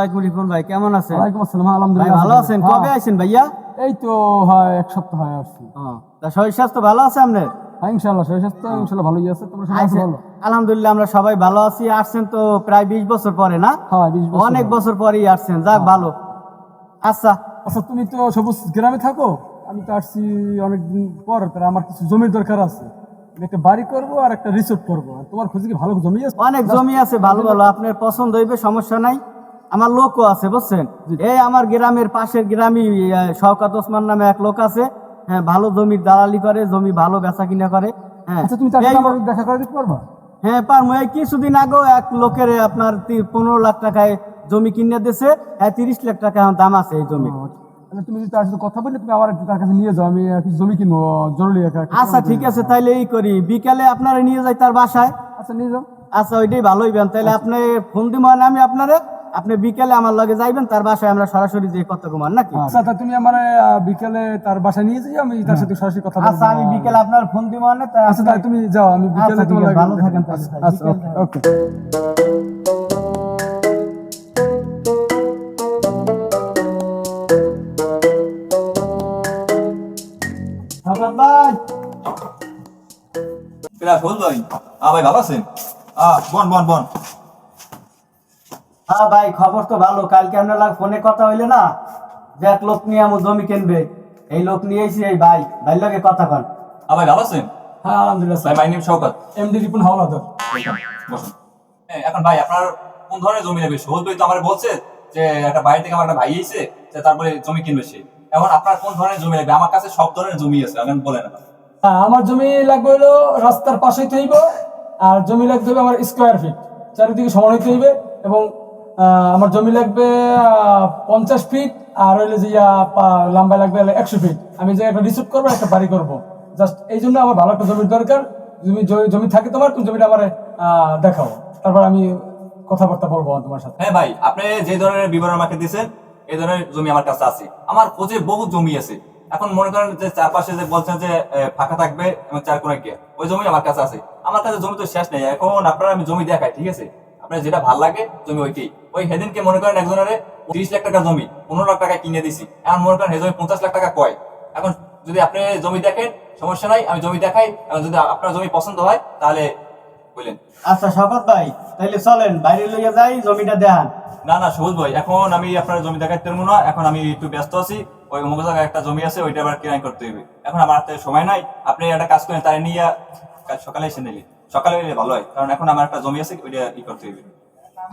আলাইকুম রিপন ভাই কেমন আছেন? ওয়ালাইকুম আসসালাম আলহামদুলিল্লাহ ভালো আছেন? কবে আছেন ভাইয়া? এই তো হয় এক সপ্তাহ হয় আসছি। তা শরীর স্বাস্থ্য ভালো আছে আপনার? হ্যাঁ ইনশাআল্লাহ শরীর স্বাস্থ্য ইনশাআল্লাহ ভালোই আছে তোমরা সবাই ভালো। আলহামদুলিল্লাহ আমরা সবাই ভালো আছি আসছেন তো প্রায় বিশ বছর পরে না? হ্যাঁ অনেক বছর পরেই আসছেন যাক ভালো। আচ্ছা। আচ্ছা তুমি তো সবুজ গ্রামে থাকো? আমি তো আসছি অনেক দিন পর তার আমার কিছু জমির দরকার আছে। একটা বাড়ি করব আর একটা রিসোর্ট করব। তোমার খোঁজে কি ভালো জমি আছে? অনেক জমি আছে ভালো ভালো। আপনার পছন্দ হইবে সমস্যা নাই। আমার লোকও আছে বুঝছেন? এই আমার গ্রামের পাশের গ্রামই আহ, শওকাত ওসমান নামে এক লোক আছে। হ্যাঁ ভালো জমির দালালি করে জমি ভালো বেচা কিনা করে। হ্যাঁ আচ্ছা তুমি তার এই- দেখা করে দিতে পারবা? হ্যাঁ পারমু এই কিছুদিন আগেও এক লোকের আপনার পনেরো লাখ টাকায় জমি কিনে দিছে হ্যাঁ তিরিশ লাখ টাকা দাম আছে এই জমি। তুমি যদি তার সাথে কথা বললে তুমি আমার তার কাছে নিয়ে যাও আমি কিছু জমি কিনবো জরুরি আচ্ছা ঠিক আছে তাইলে এই করি। বিকালে আপনারা নিয়ে যাই তার বাসায়। আচ্ছা নিয়ে যাও। আচ্ছা ওইটাই ভালো হইবেন তাহলে আপনি ফোন দিব না আমি আপনারে আপনি বিকেলে আমার লগে যাইবেন তার বাসায় আমরা সরাসরি যে কত কুমার নাকি? আচ্ছা তা তুমি আমার বিকেলে তার বাসায় নিয়ে যাই আমি তার সাথে সরাসরি কথা বলব। আচ্ছা আমি বিকেলে আপনার ফোন দিব না আচ্ছা তাহলে তুমি যাও আমি বিকেলে আচ্ছা, তোমার আছে, লাগে- ভালো থাকেন আচ্ছা ওকে ভাই। ভাই। ভালো আছেন? আহ বন বন বন। হ্যাঁ ভাই খবর তো ভালো। কালকে আপনার লাগে ফোনে কথা হইলে না? যে এক লোক নিয়ে আমার জমি কিনবে। এই লোক নিয়ে এসি এই ভাই ভাই লগে কথা কন। হ্যাঁ ভাই ভালো আছেন? হ্যাঁ আলহামদুলিল্লাহ ভাই my name Shawkat. MD Ripon Howlader. বসুন। এখন ভাই আপনার কোন ধরনের জমি নেবে সোহল ভাই তো আমার বলছে যে একটা বাইরে থেকে আমার একটা ভাই এসে যে তারপরে জমি কিনবে সে। এখন আপনার কোন ধরনের জমি লাগবে? আমার কাছে সব ধরনের জমি আছে এখন বলেন না হ্যাঁ আমার জমি লাগবে হলো রাস্তার পাশেই হইব আর জমি লাগতে হবে আমার স্কোয়ার ফিট চারিদিকে সমান হইতে হইবে এবং আমার জমি লাগবে পঞ্চাশ ফিট আর হইলে যে লম্বা লাগবে একশো ফিট আমি যে একটা রিসোর্ট করব, একটা বাড়ি করব। জাস্ট এই জন্য আমার ভালো একটা জমির দরকার। জ- জমি থাকে তোমার, তুমি জমিটা আমার দেখাও। তারপর আমি কথাবার্তা বলব তোমার সাথে। হ্যাঁ ভাই, আপনি যে ধরনের বিবরণ আমাকে দিয়েছেন এই ধরনের জমি আমার কাছে আছে। আমার খোঁজে বহু জমি আছে। এখন মনে করেন যে চারপাশে যে বলছেন যে ফাঁকা থাকবে এবং চার গিয়ে, ওই জমি আমার কাছে আছে। আমার কাছে জমি তো শেষ নেই। এখন আপনারা আমি জমি দেখাই, ঠিক আছে? আপনার যেটা ভালো লাগে জমি ওইটাই। ওই হেদিনকে মনে করেন একজনের তিরিশ লাখ টাকা জমি পনেরো লাখ টাকা কিনে দিছি। এখন মনে করেন জমি পঞ্চাশ লাখ টাকা কয়। এখন যদি আপনি জমি দেখেন সমস্যা নাই আমি জমি দেখাই এখন যদি আপনার জমি পছন্দ হয় তাহলে বললেন আচ্ছা শপথ ভাই তাহলে চলেন বাইরে লইয়া যাই জমিটা দেখান। না না সবুজ ভাই এখন আমি আপনার জমি দেখাইতে পারব না এখন আমি একটু ব্যস্ত আছি ওই অমুক জায়গায় একটা জমি আছে ওইটা আবার কিনাই করতে হবে এখন আমার হাতে সময় নাই আপনি একটা কাজ করেন তাই নিয়ে কাল সকালে এসে নিলি সকালে এলে ভালো হয় কারণ এখন আমার একটা জমি আছে ওইটা ই করতে হবে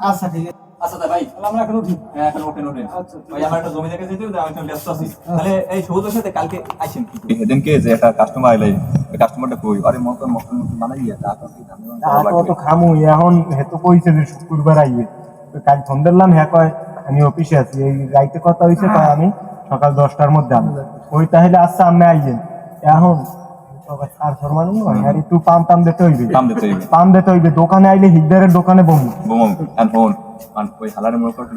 আচ্ছা ঠিক আছে। আচ্ছা ভাই তাহলে আমরা এখন উঠি। হ্যাঁ এখন ওঠেন ওঠেন ভাই আমার একটা জমি দেখে যেতে আমি তো ব্যস্ত আছি। তাহলে এই সবুজের সাথে কালকে আইসেন সেদিনকে যে একটা কাস্টমার আইলে কাস্টমারটা কই? আরে মতন মতন বানাই তা তো খামু এখন হেতু কইছে যে শুক্রবার আইবে। কাল ফোন দিলাম হ্যাঁ কয় আমি অফিসে আছি। এই রাইতে কথা হইছে কয় আমি সকাল দশটার মধ্যে আমি ওই তাহলে আচ্ছা আমি আইয়েন এখন আর ফরমান আর একটু পাম টাম দিতে হইবে কাম দিতে হইবে পাম দিতে হইবে দোকানে আইলে হিকদারের দোকানে বমু বোম আর ফোন আর ওই হালারের মনে করতে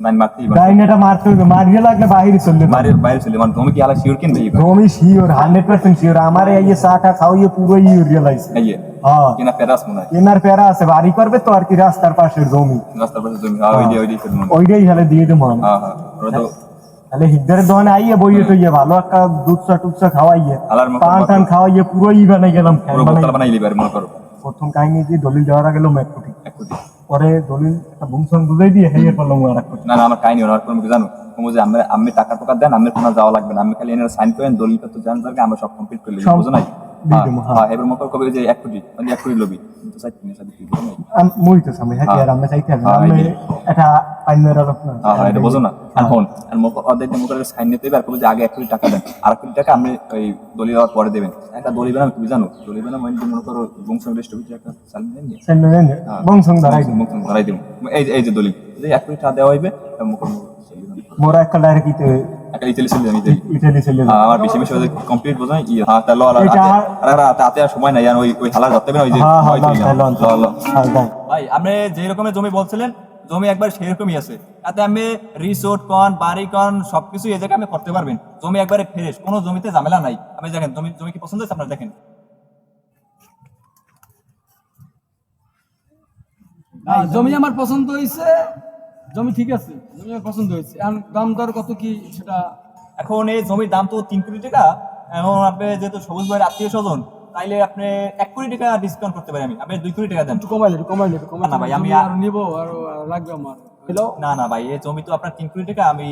নাইন মারতেই ডাইনেটা মারতে হইবে মারিয়ে লাগলে বাহিরে চললে যাবে। বাইরে বাইরে ছিল মানে তুমি কি আলা শিওর কিনবে আমি শিওর হান্ড্রেড পার্সেন্ট শিওর আমার এই চা টা খাওয়াইয়ে পুরো ইয়ে রিয়েলাইজ এই হ্যাঁ কিনা পেরাস মনে হয় কেনার প্যারা আছে বাড়ি করবে তো আর কি রাস্তার পাশের জমি রাস্তার পাশে জমি হ্যাঁ ওই দিয়ে ওই দিয়ে ফেলব ওইটাই হেলে দিয়ে দেবো আমি হ্যাঁ হ্যাঁ ওরা তো তাহলে দোকানে আইয়ে বইয়ে টইয়ে ভালো একটা দুধসা টুকসা খাওয়াইয়ে পান টান খাওয়াইয়ে পুরো ই বানাই গেলাম প্রথম কাহিনী দিয়ে দলিল দেওয়ার গেল পরে দলিল একটা বুমসং বুঝাই দিয়ে হেয়ে পেলাম আর না না আমার কাহিনী ওনার কোনো জানো তুমি যে আমি টাকা টাকা দেন আমি কোনো যাওয়া লাগবে না। আমি খালি এনে সাইন করেন দলিল তো জান আমরা সব কমপ্লিট করে বুঝো নাই? এবার মনে করো কবে যে এক কোটি মানে এক কোটি লবি। আম- হ্যাঁ আর আমরা চাইতে হ্যাঁ, আমি এটা পাইন মেরা হ্যাঁ হ্যাঁ এটা বোঝো না। এখন আর মুখ অর্ধেক মুখ সাইন নিতে হবে কবে যে আগে এক কোটি টাকা দেন। আর কোটি টাকা আপনি ওই দলিল দেওয়ার পরে দেবেন। একটা দলিল বানাম তুমি জানো। দলিল বানাম মানে মনে করো বংশ একটা দাঁড়াই দিব এই এই যে দলিল। যে এক কোটি টাকা দেওয়া হইবে মুখ মোরা একটা ডাইরেক্ট ইতালি ছিল আমি দিই চলে যাবে আমার বেশি বেশি কমপ্লিট বোঝাই ই হ্যাঁ তাহলে আর আর আর তাতে আর সময় নাই আর ওই ওই হালার ধরতে না ওই যে হ্যাঁ হ্যাঁ। হ্যাঁ ভাই আপনি রকমের জমি বলছিলেন জমি একবার আছে। তাতে আমি রিসোর্ট কন বাড়ি কন সবকিছু এই জায়গায় আপনি করতে পারবেন। জমি একবারে ফ্রেশ কোনো জমিতে ঝামেলা নাই। আপনি দেখেন জমি জমি কি পছন্দ হয়েছে আপনার? দেখেন। হ্যাঁ, জমি আমার পছন্দ হয়েছে। জমি ঠিক আছে জমি আমার পছন্দ হয়েছে। এখন দাম দর কত কি সেটা? এখন এই জমির দাম তো তিন কোটি টাকা। এখন আপনি যেহেতু সবুজ ভাইয়ের আত্মীয় স্বজন তাইলে আপনি এক কোটি টাকা ডিসকাউন্ট করতে পারি আমি। আপনি দুই কোটি টাকা দেন। একটু কমাইলে একটু কমাইলে একটু কমাইলে না ভাই, আমি আর- নিবো আরও লাগবে আমার। হ্যালো না না ভাই এই জমি তো আপনার তিন কোটি টাকা আমি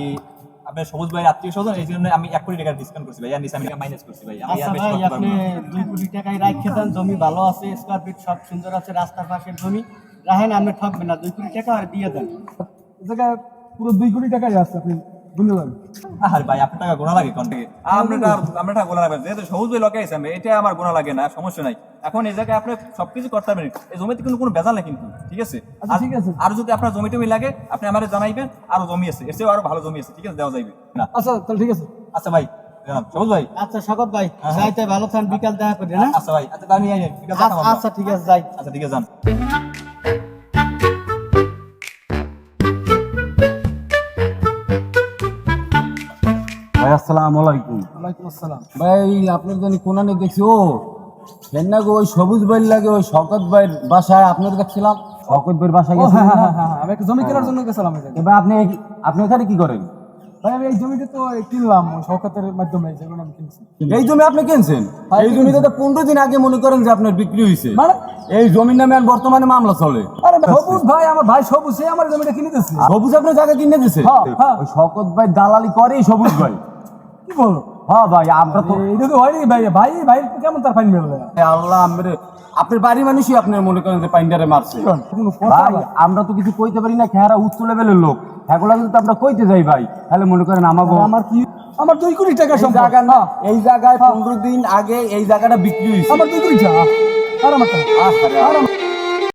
আপনার সবুজ ভাইয়ের আত্মীয় স্বজন এই জন্য আমি এক কোটি টাকা ডিসকাউন্ট করছি ভাই। আর নিচে আমি মাইনাস করছি ভাই। আমি আচ্ছা আর বেশি করতে পারব আপনি দুই কোটি টাকায় রাখে দেন জমি ভালো আছে স্কোয়ার ফিট সব সুন্দর আছে রাস্তার পাশের জমি। রাখেন আপনি ঠকবেন না দুই কোটি টাকা আর দিয়ে দেন। এই জায়গায় পুরো দুই কোটি টাকাই আছে আপনি ধন্যবাদ আরে ভাই আপনার টাকা গোনা লাগে কোন থেকে? আপনার আপনার টাকা গোনা লাগবে যেহেতু সবুজ ভাই লকে আছে এটা আমার গোনা লাগে না সমস্যা নাই। এখন এই জায়গায় আপনি সবকিছু করতে পারবেন। এই জমিতে কিন্তু কোনো বেজাল নেই কিন্তু ঠিক আছে? আচ্ছা, ঠিক আছে। আর যদি আপনার জমি টমি লাগে আপনি আমারে জানাইবেন আরও জমি আছে। এর চেয়েও আরও ভালো জমি আছে ঠিক আছে? দেওয়া যাইবে। না। আচ্ছা তাহলে ঠিক আছে। আচ্ছা ভাই জানাব সবুজ ভাই? আচ্ছা শকত ভাই। যাইতে ভালো থান বিকাল দেখা করি হ্যাঁ? আচ্ছা ভাই আচ্ছা আছে আচ্ছা, আচ্ছা ঠিক আছে যাই। আচ্ছা ঠিক আছে যান। ভাই আসসালামু আলাইকুম। ওয়ালাইকুম আসসালাম। ভাই আপনার জানি কোনানে দেখছি ও না ওই সবুজ ভাইয়ের লাগে ওই শকত ভাইয়ের বাসায় আপনার দেখছিলাম শকত ভাইয়ের বাসায় ও হ্যাঁ হ্যাঁ হ্যাঁ হ্যাঁ, আমি একটা জমি কেনার জন্য গেছিলাম এবার আপনি আপনি এখানে কি করেন? ভাই আমি এই জমিটা তো কিনলাম ওই মাধ্যমে যেগুলো আমি কিনছি। এই জমি আপনি কিনছেন? এই জমিতে তো পনেরো দিন আগে মনে করেন যে আপনার বিক্রি হয়েছে মানে? এই জমির নামে আর বর্তমানে মামলা চলে। আরে সবুজ ভাই আমার ভাই সবুজ সে আমার জমিটা কিনে দিচ্ছে সবুজ আপনার জায়গা কিনে দিছে? হ্যাঁ, হ্যাঁ। ওই শকত ভাই দালালি করে সবুজ ভাই। কি বলো হ্যাঁ ভাই আমরা তো এটা তো হয়নি ভাই ভাই ভাই কেমন তার ফাইন মেলে আল্লাহ আমার আপনার বাড়ির মানুষই আপনার মনে করেন যে পাইন্ডারে মারছে। ভাই আমরা তো কিছু কইতে পারি না খেহারা উচ্চ লেভেলের লোক। এগুলা কিন্তু আমরা কইতে যাই ভাই। তাহলে মনে করেন আমাগো আমার কি আমার দুই কোটি টাকা সম্পদ। জায়গা না হ্যাঁ, এই জায়গায় পনেরো দিন আগে এই জায়গাটা বিক্রি হয়েছে। আমার দুই কোটি টাকা আর আমার আর আমার-